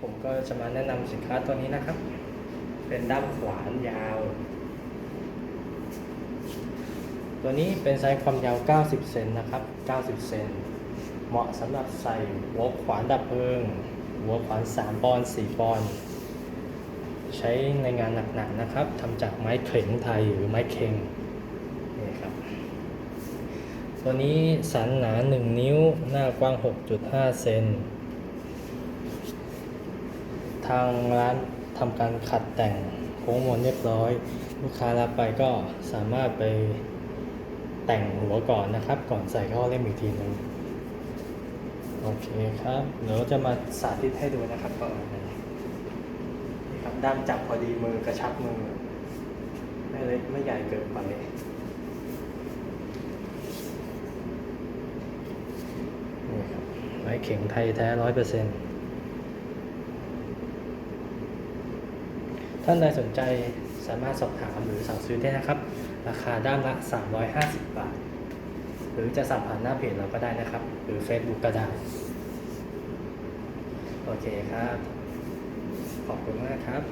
ผมก็จะมาแนะนำสินค้าตัวนี้นะครับ เป็นด้ามขวานยาว ตัวนี้เป็นไซส์ความยาว 90 เซนนะครับ 90 เซน เหมาะสำหรับใส่หัวขวานดับเพลิง หัวขวาน 3 ปอนด์4ปอนด์ใช้ในงานหนักๆนะครับ ทำจากไม้เข็งไทยหรือไม้เค็งนี่ครับ ตัวนี้สันหนา 1 นิ้ว หน้ากว้าง 6.5 เซน ทางร้านทำการขัดแต่งโค้งมนเรียบร้อย ลูกค้ารับไปก็สามารถไปแต่งหัวก่อนนะครับ ก่อนใส่เข้าเล่มอีกทีหนึงโอเคครับเดี๋ยวจะมาสาธิตให้ดูนะครับก่อนนี่ครับด้ามจับพอดีมือกระชับมือ ไม่เล็กไม่ใหญ่เกินไปนี่ครับไม้เข็งไทยแท้ร้อยเปอร์เซ็นต์ ท่านใดสนใจสามารถสอบถามหรือสั่งซื้อได้นะครับ ราคาด้ามละ 350 บาท หรือจะสั่งผ่านหน้าเพจเราก็ได้นะครับ หรือ Facebook ก็ได้ โอเคครับ ขอบคุณมากครับ